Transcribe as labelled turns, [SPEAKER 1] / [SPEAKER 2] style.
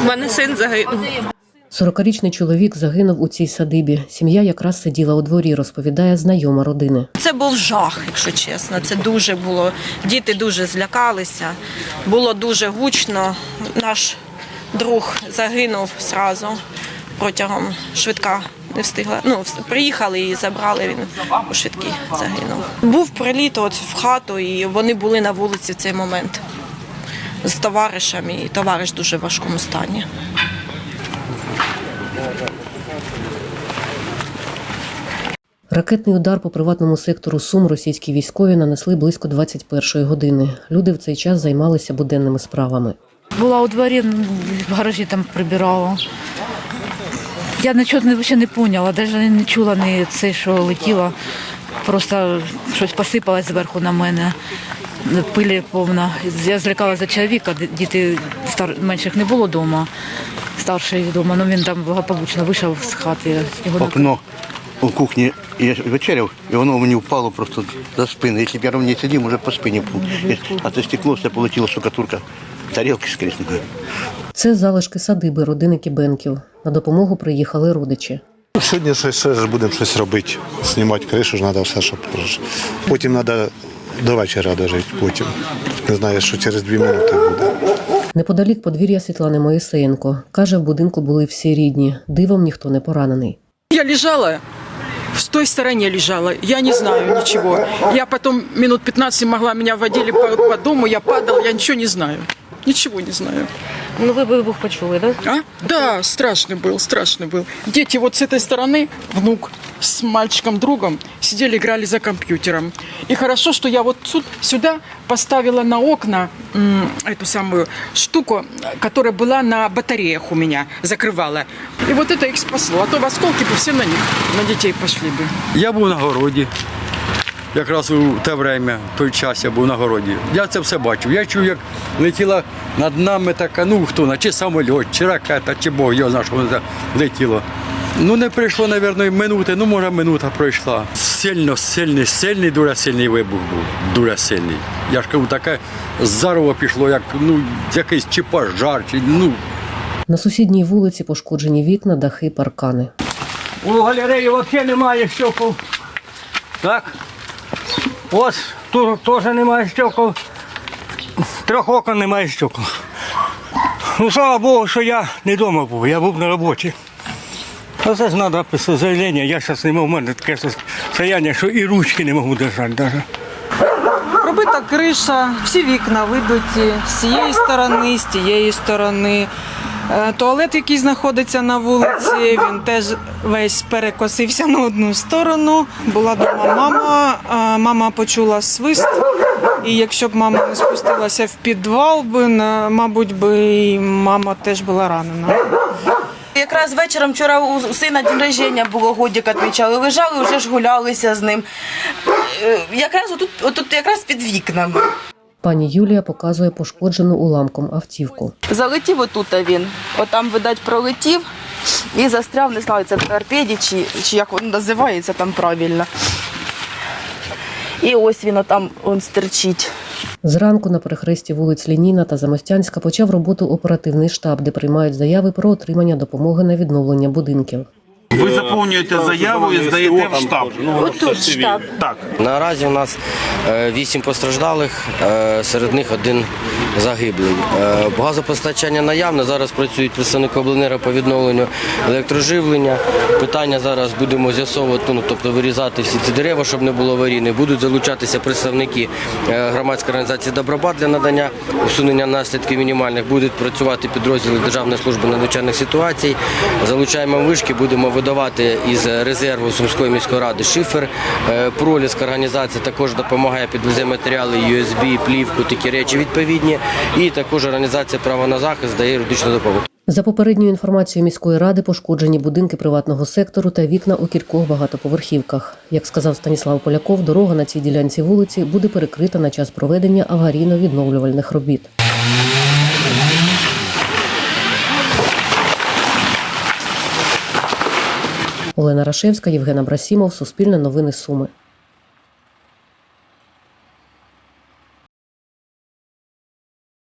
[SPEAKER 1] У мене син загинув.
[SPEAKER 2] 40-річний чоловік загинув у цій садибі. Сім'я якраз сиділа у дворі, розповідає знайома родини.
[SPEAKER 1] Це був жах, якщо чесно. Це дуже було. Діти дуже злякалися. Було дуже гучно. Наш друг загинув зразу протягом швидка. Не встигла. Ну, приїхали і забрали. Він у швидкій загинув. Був приліт от в хату, і вони були на вулиці в цей момент з товаришами. І товариш дуже в важкому стані.
[SPEAKER 2] Ракетний удар по приватному сектору Сум російські військові нанесли близько 21-ї години. Люди в цей час займалися буденними справами.
[SPEAKER 3] Була у дворі, в гаражі там прибирала. Я нічого не, не поняла, навіть не чула ні це, що летіло. Просто щось посипалось зверху на мене. Пилі повна. Я злякалася за чоловіка, діти стар... менших не було вдома, старший вдома, ну він там благополучно вийшов з хати. Його
[SPEAKER 4] окно у кухні я вечеряв, і воно мені впало просто за спину. Якщо б я ровні сидів, може по спині був. А це стекло, все полетіло штукатурка, тарілки скрізь.
[SPEAKER 2] Це залишки садиби родини Кібенків. На допомогу приїхали родичі.
[SPEAKER 5] Сьогодні ще, ще ж будемо щось робити. Знімати кришу ж треба все, щоб потім треба до вечора дожити. Потім не знаю, що через дві минути буде.
[SPEAKER 2] Неподалік подвір'я Світлани Моїсеєнко. Каже, в будинку були всі рідні. Дивом ніхто не поранений.
[SPEAKER 6] Я лежала, в той стороне лежала, я не знаю ничего. Я потом минут 15 могла, меня водили по, по дому, я падала, я ничего не знаю. Ничего не знаю.
[SPEAKER 2] Ну ви вибух почули, так?
[SPEAKER 6] А? Да, страшный был, страшный был. Дети вот с этой стороны, внук с мальчиком-другом сидели, играли за компьютером. И хорошо, что я вот тут, сюда поставила на окна м, эту самую штуку, которая была на батареях у меня, закрывала. И вот это их спасло. А то в осколки бы все на них, на детей пошли бы.
[SPEAKER 7] Я був на городі. Якраз у те время, в той час я був на городі. Я це все бачив. Я чув, як летіла над нами така, ну хто, на чи самоліт, чи ракета, чи Бог, його знає, що воно летіло. Ну не прийшло, мабуть, минути, ну може минута пройшла. Сильно, сильний, сильний, дуже сильний вибух був. Дуже сильний. Я ж кажу, таке зарово пішло, як ну, якийсь чи пожар, чи ну
[SPEAKER 2] На сусідній вулиці пошкоджені вікна, дахи, паркани.
[SPEAKER 8] У галереї взагалі немає стекол. Так. Ось тут теж немає стекол. Трьох окон немає стекол. Ну, слава Богу, що я не вдома був, я був на роботі. А це ж треба писати заявлення. Я зараз не можу, в мене таке состояние, що і ручки не можу держати навіть.
[SPEAKER 9] Пробита криша, всі вікна вибиті з цієї сторони, з тієї сторони. Е, Туалет, який знаходиться на вулиці, він теж весь перекосився на одну сторону. Була дома мама, мама почула свист. І якщо б мама не спустилася в підвал, би, мабуть, би і мама теж була ранена.
[SPEAKER 10] Якраз вечором вчора у сина день рождення було годик відмічали. Лежали, вже ж гулялися з ним. Е, Якраз отут, отут якраз під вікнами.
[SPEAKER 2] Пані Юлія показує пошкоджену уламком автівку.
[SPEAKER 10] Залетів отут він. Отам, видать, пролетів і застряв, не знаю, це в торпеді чи, чи як воно називається там правильно. І ось він отам он стерчить.
[SPEAKER 2] Зранку на перехресті вулиць Лініна та Замостянська почав роботу оперативний штаб, де приймають заяви про отримання допомоги на відновлення будинків.
[SPEAKER 11] Ви заповнюєте заяву і здаєте в штаб.
[SPEAKER 10] Отут штаб.
[SPEAKER 11] Так.
[SPEAKER 12] Наразі у нас е, вісім постраждалих, е, серед них один загиблий. Е, Газопостачання наявне. Зараз працюють представники обленера по відновленню електроживлення. Питання зараз будемо з'ясовувати, ну тобто вирізати всі ці дерева, щоб не було аварійних. Будуть залучатися представники е, громадської організації Добробат для надання усунення наслідків мінімальних. Будуть працювати підрозділи Державної служби надзвичайних ситуацій. Залучаємо вишки, будемо видавати із резерву Сумської міської ради шифер. Е, Проліска організація також допомагає підвезе матеріали USB, плівку, такі речі відповідні. І також організація право на захист дає юридичну допомогу.
[SPEAKER 2] За попередньою інформацією міської ради, пошкоджені будинки приватного сектору та вікна у кількох багатоповерхівках. Як сказав Станіслав Поляков, дорога на цій ділянці вулиці буде перекрита на час проведення аварійно-відновлювальних робіт. Олена Рашевська, Євген Абрасімов, Суспільне новини Суми.